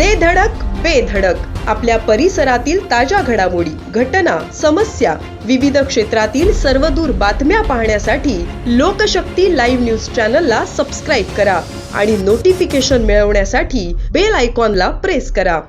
दे धडक बेधडक आपल्या परिसरातील ताज्या घडामोडी घटना समस्या विविध क्षेत्रातील सर्वदूर बातम्या पाहण्यासाठी लोकशक्ती लाईव्ह न्यूज चॅनलला सबस्क्राईब करा आणि नोटिफिकेशन मिळवण्यासाठी बेल आयकॉनला प्रेस करा.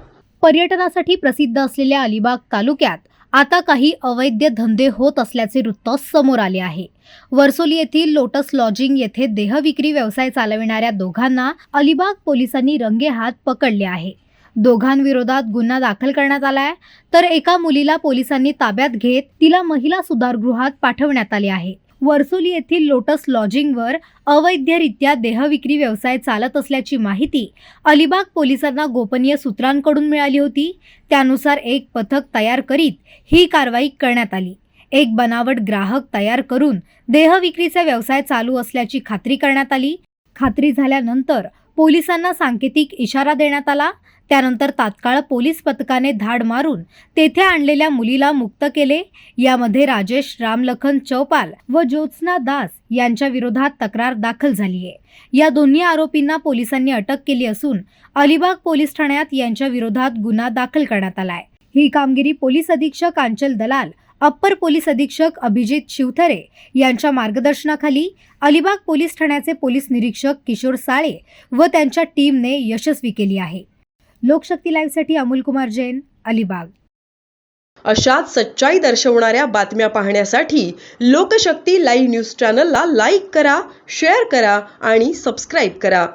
पर्यटनासाठी प्रसिद्ध असलेल्या अलिबाग तालुक्यात आता काही अवैध धंदे होत असल्याचे वृत्त समोर आले आहे. वर्सोली येथील लोटस लॉजिंग येथे देहविक्री व्यवसाय चालविणाऱ्या दोघांना अलिबाग पोलिसांनी रंगेहात पकडले आहे. दोघांविरोधात गुन्हा दाखल करण्यात आलाय तर एका मुलीला पोलिसांनी ताब्यात घेत तिला महिला सुधारगृहात पाठवण्यात आले आहे. वर्सुली येथील लोटस लॉजिंगवर अवैधरित्या देहविक्री व्यवसाय चालत असल्याची माहिती अलिबाग पोलिसांना गोपनीय सूत्रांकडून मिळाली होती. त्यानुसार एक पथक तयार करीत ही कारवाई करण्यात आली. एक बनावट ग्राहक तयार करून देहविक्रीचा व्यवसाय चालू असल्याची खात्री करण्यात आली. खात्री झाल्यानंतर पोलिसांना सांकेतिक इशारा देण्यात आला. त्यानंतर तात्काळ पोलीस पथकाने धाड मारून तेथे आणलेल्या मुलीला मुक्त केले. यामध्ये राजेश रामलखन चौपाल व ज्योत्स्ना दास यांच्या विरोधात तक्रार दाखल झाली आहे या दोन्ही आरोपींना पोलिसांनी अटक केली असून अलिबाग पोलीस ठाण्यात यांच्या विरोधात गुन्हा दाखल करण्यात आलाय. ही कामगिरी पोलीस अधीक्षक आंचल दलाल अप्पर पोलीस अधीक्षक अभिजित शिवथरे यांच्या मार्गदर्शनाखाली अलिबाग पोलीस ठाण्याचे पोलीस निरीक्षक किशोर साळे व त्यांच्या टीमने यशस्वी केली आहे. लोकशक्ती लाईव्हसाठी अमोल कुमार जैन अलिबाग. अशाच सच्चाई दर्शवणाऱ्या बातम्या पाहण्यासाठी लोकशक्ती लाईव्ह न्यूज चॅनलला लाईक करा शेअर करा आणि सबस्क्राईब करा.